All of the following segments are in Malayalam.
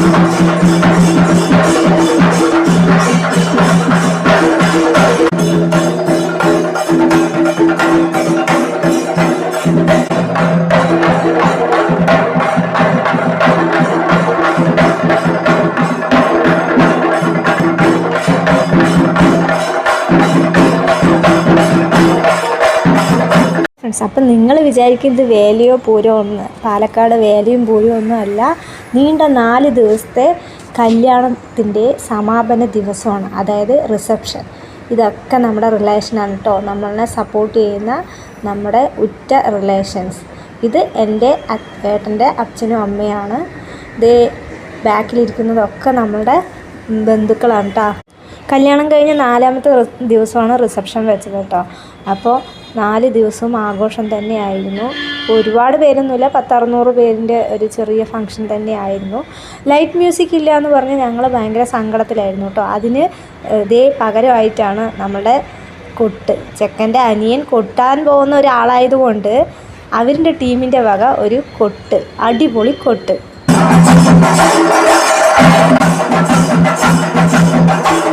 Thank you. ഫ്രണ്ട്സ് അപ്പം നിങ്ങൾ വിചാരിക്കും ഇത് വേലയോ പൂരോ ഒന്ന് പാലക്കാട് വേലയും പൂരോ ഒന്നും അല്ല. നീണ്ട നാല് ദിവസത്തെ കല്യാണത്തിന്റെ സമാപന ദിവസമാണ്. അതായത് റിസപ്ഷൻ ഇതൊക്കെ നമ്മുടെ റിലേഷനാണ് കേട്ടോ നമ്മളെ സപ്പോർട്ട് ചെയ്യുന്ന നമ്മുടെ ഉറ്റ റിലേഷൻസ് ഇത് എന്റെ ഏട്ടന്റെ അച്ഛനും അമ്മയാണ്. ഇത് ബാക്കിലിരിക്കുന്നതൊക്കെ നമ്മളുടെ ബന്ധുക്കളാണ് കേട്ടോ കല്യാണം കഴിഞ്ഞ് നാലാമത്തെ ദിവസമാണ് റിസപ്ഷൻ വെച്ചത് കേട്ടോ അപ്പോൾ നാല് ദിവസവും ആഘോഷം തന്നെയായിരുന്നു. ഒരുപാട് പേരൊന്നുമില്ല പത്തറുന്നൂറ് പേരിന്റെ ഒരു ചെറിയ ഫംഗ്ഷൻ തന്നെയായിരുന്നു. ലൈറ്റ് മ്യൂസിക് ഇല്ല എന്ന് പറഞ്ഞ് ഞങ്ങൾ ഭയങ്കര സങ്കടത്തിലായിരുന്നു കേട്ടോ അതിന് ഇതേ പകരമായിട്ടാണ് നമ്മുടെ കൊട്ട് ചെക്കന്റെ അനിയൻ കൊട്ടാൻ പോകുന്ന ഒരാളായതുകൊണ്ട് അവരുടെ ടീമിന്റെ വക ഒരു കൊട്ട് അടിപൊളി കൊട്ട്. Thank you.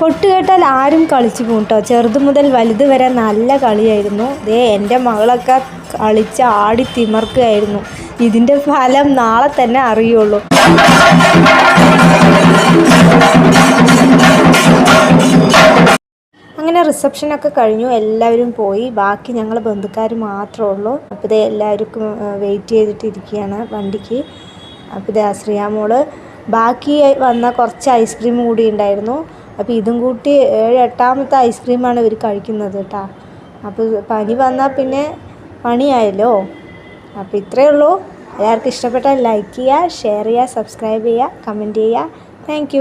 കൊട്ട് കേട്ടാൽ ആരും കളിച്ചു പോകും കേട്ടോ ചെറുതു മുതൽ വലുത് വരെ നല്ല കളിയായിരുന്നു. ദേ എന്റെ മകളൊക്കെ കളിച്ച് ആടി തിമർക്കുകയായിരുന്നു. ഇതിന്റെ ഫലം നാളെ തന്നെ അറിയുള്ളൂ. അങ്ങനെ റിസപ്ഷനൊക്കെ കഴിഞ്ഞു. എല്ലാവരും പോയി. ബാക്കി ഞങ്ങൾ ബന്ധുക്കാർ മാത്രമേ ഉള്ളൂ. അപ്പോൾ ഇത് എല്ലാവർക്കും വെയിറ്റ് ചെയ്തിട്ടിരിക്കുകയാണ് വണ്ടിക്ക്. അപ്പോൾ ഇത് ശ്രീയാമോൾ ബാക്കി വന്ന കുറച്ച് ഐസ്ക്രീം കൂടി ഉണ്ടായിരുന്നു. അപ്പോൾ ഇതും കൂട്ടി ഏഴ് എട്ടാമത്തെ ഐസ്ക്രീമാണ് ഇവർ കഴിക്കുന്നത് കേട്ടോ. അപ്പോൾ പനി വന്നാൽ പിന്നെ പണിയായല്ലോ. അപ്പോൾ ഇത്രയേ ഉള്ളൂ. എല്ലാവർക്കും ഇഷ്ടപ്പെട്ടാൽ ലൈക്ക് ചെയ്യുക ഷെയർ ചെയ്യുക സബ്സ്ക്രൈബ് ചെയ്യുക കമന്റ് ചെയ്യുക. താങ്ക്